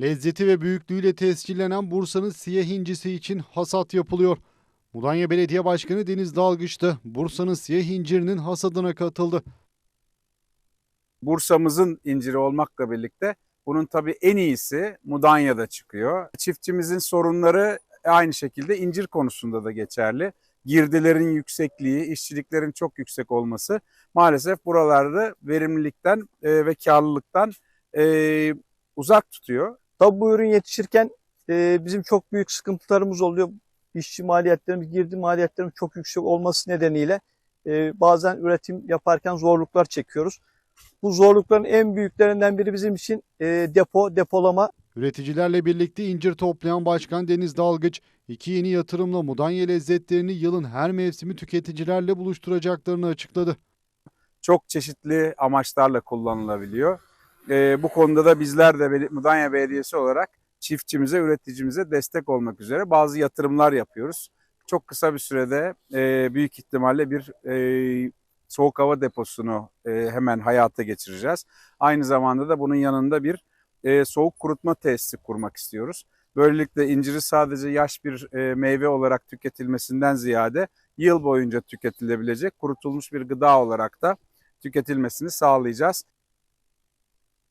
Lezzeti ve büyüklüğüyle tescillenen Bursa'nın siyah incisi için hasat yapılıyor. Mudanya Belediye Başkanı Deniz Dalgıç da Bursa'nın siyah incirinin hasadına katıldı. Bursa'mızın inciri olmakla birlikte bunun tabii en iyisi Mudanya'da çıkıyor. Çiftçimizin sorunları aynı şekilde incir konusunda da geçerli. Girdilerin yüksekliği, işçiliklerin çok yüksek olması maalesef buralarda verimlilikten e, ve karlılıktan e, uzak tutuyor. Tabii bu ürün yetişirken e, bizim çok büyük sıkıntılarımız oluyor. İşçi maliyetlerimiz, girdi maliyetlerimiz çok yüksek olması nedeniyle e, bazen üretim yaparken zorluklar çekiyoruz. Bu zorlukların en büyüklerinden biri bizim için e, depo, depolama. Üreticilerle birlikte incir toplayan Başkan Deniz Dalgıç, iki yeni yatırımla Mudanya lezzetlerini yılın her mevsimi tüketicilerle buluşturacaklarını açıkladı. çok çeşitli amaçlarla kullanılabiliyor. Ee, bu konuda da bizler de Mudanya Belediyesi olarak çiftçimize, üreticimize destek olmak üzere bazı yatırımlar yapıyoruz. Çok kısa bir sürede e, büyük ihtimalle bir e, soğuk hava deposunu e, hemen hayata geçireceğiz. Aynı zamanda da bunun yanında bir e, soğuk kurutma tesisi kurmak istiyoruz. Böylelikle inciri sadece yaş bir e, meyve olarak tüketilmesinden ziyade yıl boyunca tüketilebilecek kurutulmuş bir gıda olarak da tüketilmesini sağlayacağız.